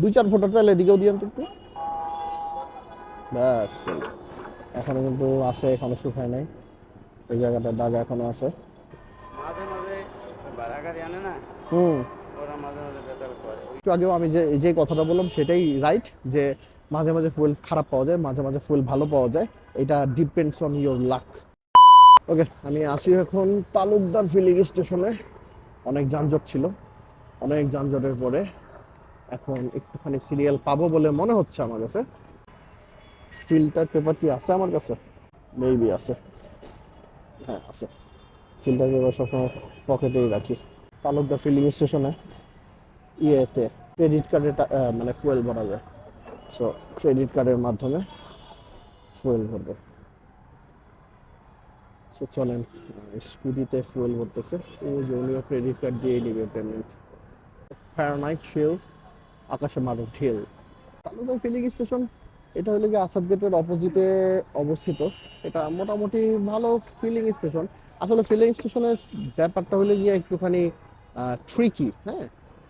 দুই চার ফোটার তাহলে এদিকেও দিয়েন তো একটু। ব্যাস এখনও কিন্তু আছে এখনও শুকায় নাই। এই জায়গাটা দাগ এখনও আছে। মাঝে মাঝে ভাড়া গাড়ি আনে না? হুম। একটু আগেও আমি যে যে কথাটা বললাম সেটাই রাইট যে মাঝে মাঝে ফুয়েল খারাপ পাওয়া যায় মাঝে মাঝে ফুয়েল ভালো পাওয়া যায়। এটা depends on your luck okay আমি আসি এখন তালুকদার ফিলিং স্টেশনে অনেক যানজট ছিল। অনেক যানজটের পরে এখন একটুখানি সিরিয়াল পাবো বলে মনে হচ্ছে আমার কাছে। ফিল্টার পেপার কি আছে আমার কাছে? মেবি আছে। হ্যাঁ আছে। ফিল্টার পেপার সবসময় পকেটেই রাখি। তালুকদার ফিলিং স্টেশনে ইয়েতে ক্রেডিট কার্ডে মানে ফুয়েল ভরা যায়। সো ক্রেডিট কার্ডের মাধ্যমে ফুয়েল ভরবে। সো চলেন, স্কুটিতে ফুয়েল ভরতেছে। ও যে ক্রেডিট কার্ড দিয়ে নিবে পেমেন্ট প্যারানাইট শিল আকাশে মারো ঢেল। তালুকদার ফিলিং স্টেশন, এটা হলো গিয়ে আসাদ গেটের অপোজিটে অবস্থিত। এটা মোটামুটি ভালো ফিলিং স্টেশন। আসলে ফিলিং স্টেশনের ব্যাপারটা হলো গিয়ে একটুখানি ট্রিকি হ্যাঁ?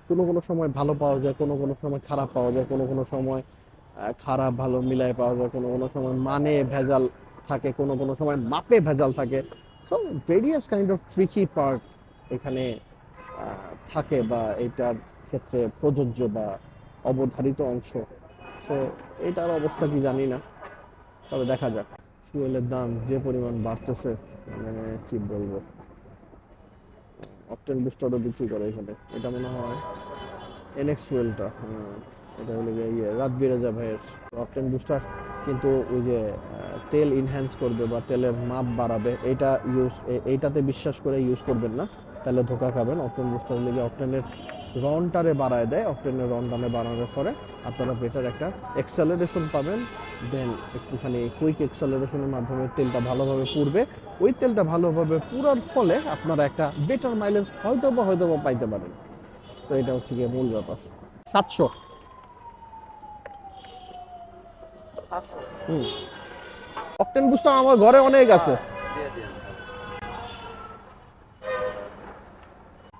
কোনো কোনো সময় ভালো পাওয়া যায়, কোনো কোনো সময় খারাপ পাওয়া যায়, কোনো কোনো সময় খারাপ, ভালো মিলাই পাওয়া যায়, কোনো কোনো সময় মানে ভেজাল থাকে, কোনো কোনো সময় মাপে ভেজাল থাকে। So various kind of tricky part এখানে থাকে বা এটার ক্ষেত্রে প্রযোজ্য বা অবধারিত অংশ। সো এটার অবস্থা কি জানি না। তবে দেখা যাক। ফুয়েলের দাম যে পরিমাণ বাড়তেছে মানে কি বলব। অপটেন বুস্টারও বিক্রি করে এখানে। এটা মনে হয় এনএক্স ফুয়েলটা এটা হলো ইয়ে রাত বিরাজা ভাইয়ের অপটেন বুস্টার কিন্তু ওই যে তেল ইনহ্যান্স করবে বা তেলের মাপ বাড়াবে, এটা ইউজ এইটাতে বিশ্বাস করে ইউজ করবেন না। তাহলে ধোকা খাবেন। অপটেন বুস্টার লেগে অপটেনের রনটারে বাড়ায় দেয় অপটেনের রনটানে বাড়ানোর পরে আপনারা বেটার একটা এক্সেলারেশন পাবেন দেন একটুখানি কুইক এক্সেলারেশনের মাধ্যমে তেলটা ভালোভাবে পুড়বে। ওই তেলটা ভালোভাবে পুরার ফলে আপনারা একটা বেটার মাইলেজ হয়তো বা হয়তো বা পাইতে পারেন। তো এটা হচ্ছে গিয়ে মূল ব্যাপার। সাতশো। সাতশো? হুম। অকটেন বুস্টার আমার ঘরে অনেক আছে।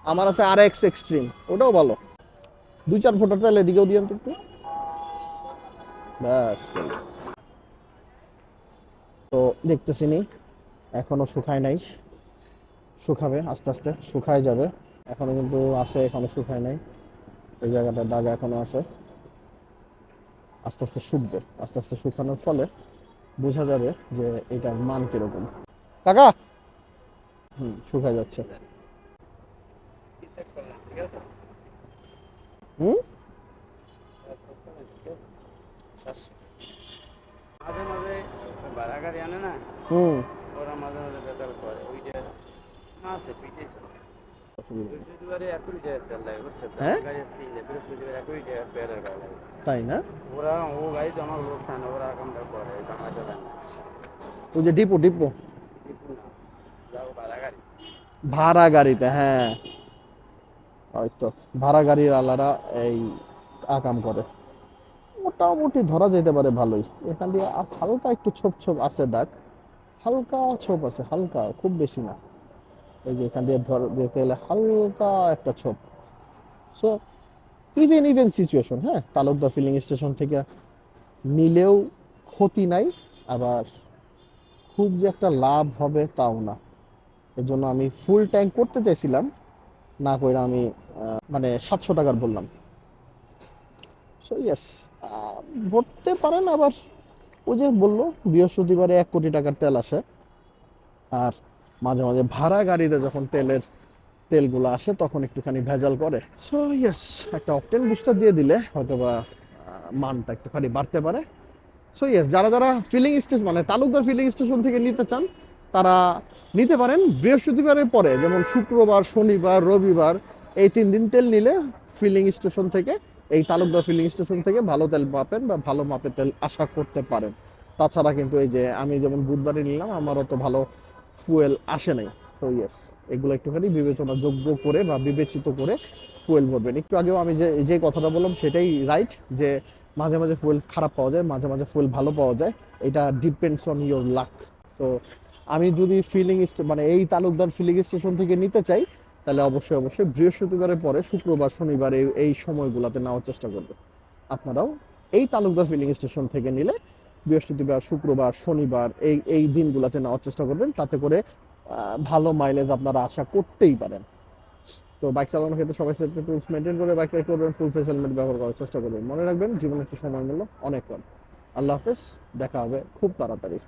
আমার আছে আর এক্স এক্সট্রিম, ওটাও ভালো। দুই চার ফোটার তাহলে এদিকেও দিয়েন তো একটু। ব্যাস তো দেখতেছি নি, এখনও শুকায় নাই। শুকাবে, আস্তে আস্তে, শুকায় যাবে। এখনও কিন্তু আছে, এখনও শুকায় নাই। এই জায়গাটা দাগ এখনও আছে। আস্তে আস্তে শুকবে, আস্তে আস্তে শুকানোর ফলে বোঝা যাবে যে এটার মান কীরকম। কাকা! হুম, শুকায় যাচ্ছে কি চেক করলেন ঠিক আছে হুম? মাঝে মাঝে ভাড়া গাড়ি আনে না হুম। ওরা মাঝে মাঝে বেতাল করে ওইটা পিঠে বুঝছেন হ্যাঁ? তাই না? ওরা ও গাড়ি আমার লোক খায় না ওরা কামটা করে বাংলা চলে না ওই যে ডিপো ভাড়া গাড়িতে হ্যাঁ। হয়তো ভাড়া গাড়ির আলারা এই আকাম করে। মোটামুটি ধরা যেতে পারে ভালোই। এখান দিয়ে হালকা একটু ছোপ ছোপ আছে দাগ। হালকা ছোপ আছে, হালকা, খুব বেশি না। এই যে এখান দিয়ে ধর দেখতে গেলে হালকা একটা ছোপ। সো ইভেন ইভেন সিচুয়েশন হ্যাঁ? তালুকদার ফিলিং স্টেশন থেকে নিলেও ক্ষতি নাই, আবার খুব যে একটা লাভ হবে তাও না। এর জন্য আমি ফুল ট্যাঙ্ক করতে চাইছিলাম, না কইরা আমি মানে সাতশো টাকার বললাম। সো ইয়েস ভরতে পারেন আবার ওই যে বলল, বৃহস্পতিবারে এক কোটি টাকার তেল আসে। আর মাঝে মাঝে ভাড়া গাড়িতে যখন তেলের তেলগুলো আসে, তখন একটুখানি ভেজাল করে। সো ইয়েস একটা অপটেন বুস্টার দিয়ে দিলে হয়তো বা মানটা একটুখানি বাড়তে পারে। সো ইয়েস যারা যারা ফিলিং স্টেশন মানে তালুকদার ফিলিং স্টেশন থেকে নিতে চান, তারা নিতে পারেন। বৃহস্পতিবারের পরে, যেমন শুক্রবার, শনিবার, রবিবার এই তিন দিন তেল নিলে ফিলিং স্টেশন থেকে, এই তালুকদার ফিলিং স্টেশন থেকে ভালো তেল পাবেন বা ভালো মাপের তেল আশা করতে পারেন। তাছাড়া কিন্তু এই যে আমি যেমন বুধবারে নিলাম, আমারও তো ভালো ফুয়েল আসে নাই। সো ইয়েস এগুলো একটুখানি বিবেচনা যোগ্য করে বা বিবেচিত করে ফুয়েল ভরবেন। একটু আগেও আমি যে যে কথাটা বললাম, সেটাই রাইট যে মাঝে মাঝে ফুয়েল খারাপ পাওয়া যায়, মাঝে মাঝে ফুয়েল ভালো পাওয়া যায়। এটা ডিপেন্ডস অন ইওর লাক তো আমি যদি ফিলিং মানে এই তালুকদার ফিলিং স্টেশন থেকে নিতে চাই তাহলে অবশ্যই অবশ্যই বৃহস্পতিবারের পরে শুক্রবার, শনিবার এই সময়গুলোতে নেওয়ার চেষ্টা করবে। আপনারাও এই তালুকদার ফিলিং স্টেশন থেকে নিলে বৃহস্পতিবার, শুক্রবার, শনিবার এই এই দিনগুলোতে নেওয়ার চেষ্টা করবেন। তাতে করে ভালো মাইলেজ আপনারা আশা করতেই পারেন। তো বাইক চালানোর ক্ষেত্রে সবাই সেফটি টুলস মেনটেন করে বাইক রাইড করবেন ফুল ফেস হেলমেট ব্যবহার করার চেষ্টা করবেন। মনে রাখবেন জীবনের একটি সময় মূল্য অনেক কম আল্লাহ হাফেজ, দেখা হবে খুব তাড়াতাড়ি।